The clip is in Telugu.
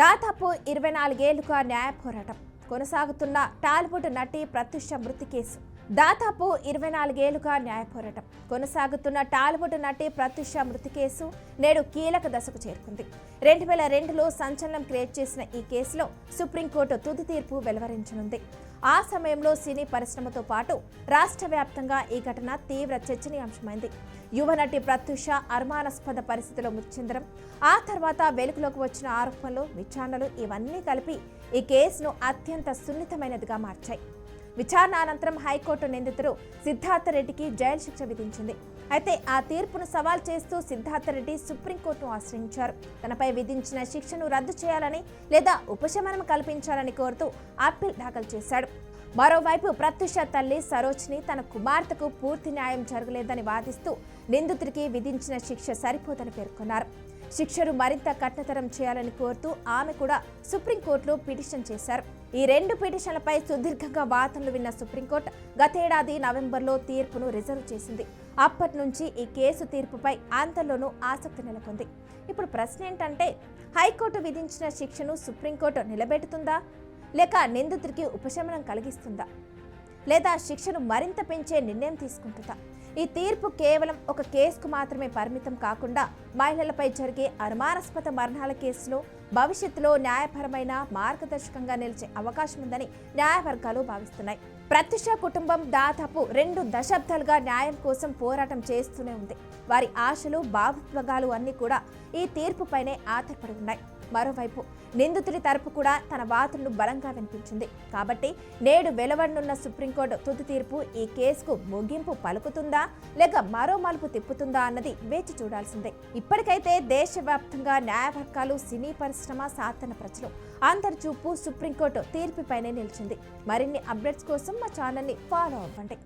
దాదాపు ఇరవై నాలుగేళ్ళుగా న్యాయ పోరాటం కొనసాగుతున్న టాలీవుడ్ నటి ప్రత్యుష మృతి కేసు. దాదాపు ఇరవై నాలుగేళ్ళుగా న్యాయ పోరాటం. కొనసాగుతున్న టాలీవుడ్ నటి ప్రత్యుష మృతి కేసు నేడు కీలక దశకు చేరుకుంది. రెండు వేల రెండులో సంచలనం క్రియేట్ చేసిన ఈ కేసులో సుప్రీంకోర్టు తుది తీర్పు వెలువరించనుంది. ఆ సమయంలో సినీ పరిశ్రమతో పాటు రాష్ట్ర వ్యాప్తంగా ఈ ఘటన తీవ్ర చర్చనీయాంశమైంది. యువనటి ప్రత్యుష అనుమానాస్పద పరిస్థితిలో ముచ్చిందరం ఆ తర్వాత వెలుగులోకి వచ్చిన ఆరోపణలు విచారణలు ఇవన్నీ కలిపి ఈ కేసును అత్యంత సున్నితమైనదిగా మార్చాయి. విచారణ అనంతరం హైకోర్టు నిందితుడు సిద్ధార్థ రెడ్డికి జైలు శిక్ష విధించింది. అయితే ఆ తీర్పును సవాల్ చేస్తూ సిద్ధార్థ రెడ్డి సుప్రీంకోర్టును ఆశ్రయించారు. తనపై విధించిన శిక్షను రద్దు చేయాలని లేదా ఉపశమనం కల్పించాలని కోరుతూ అప్పీల్ దాఖలు చేశాడు. మరోవైపు ప్రత్యుష తల్లి సరోజ్ని తన కుమార్తెకు పూర్తి న్యాయం జరగలేదని వాదిస్తూ నిందితుడికి విధించిన శిక్ష సరిపోదని పేర్కొన్నారు. శిక్షను మరింత కఠినతరం చేయాలని కోరుతూ ఆమె కూడా సుప్రీంకోర్టులో పిటిషన్ చేశారు. ఈ రెండు పిటిషన్లపై సుదీర్ఘంగా వాదనలు విన్న సుప్రీంకోర్టు గతేడాది నవంబర్లో తీర్పును రిజర్వ్ చేసింది. అప్పటి నుంచి ఈ కేసు తీర్పుపై అంతలోనూ ఆసక్తి నెలకొంది. ఇప్పుడు ప్రశ్న ఏంటంటే హైకోర్టు విధించిన శిక్షను సుప్రీంకోర్టు నిలబెడుతుందా? లేక నిందితుడికి ఉపశమనం కలిగిస్తుందా? లేదా శిక్షను మరింత పెంచే నిర్ణయం తీసుకుంటుందా? ఈ తీర్పు కేవలం ఒక కేసుకు మాత్రమే పరిమితం కాకుండా మహిళలపై జరిగే అనుమానాస్పద మరణాల కేసులో భవిష్యత్తులో న్యాయపరమైన మార్గదర్శకంగా నిలిచే అవకాశం ఉందని న్యాయవర్గాలు భావిస్తున్నాయి. ప్రత్యుష కుటుంబం దాదాపు రెండు దశాబ్దాలుగా న్యాయం కోసం పోరాటం చేస్తూనే ఉంది. వారి ఆశలు భావోద్వేగాలు అన్నీ కూడా ఈ తీర్పుపైనే ఆధారపడి ఉన్నాయి. మరోవైపు నిందితుడి తరపు కూడా తన వాదనను బలంగా వినిపించింది. కాబట్టి నేడు వెలువడనున్న సుప్రీంకోర్టు తుది తీర్పు ఈ కేసుకు ముగింపు పలుకుతుందా లేక మరో మలుపు తిప్పుతుందా అన్నది వేచి చూడాల్సిందే. ఇప్పటికైతే దేశవ్యాప్తంగా న్యాయవర్గాలు సినీ పరిశ్రమ సాధారణ ప్రజలు అందరి చూపు సుప్రీంకోర్టు తీర్పుపైనే నిలిచింది. మరిన్ని అప్డేట్స్ కోసం మా ఛానల్ని ఫాలో అవ్వండి.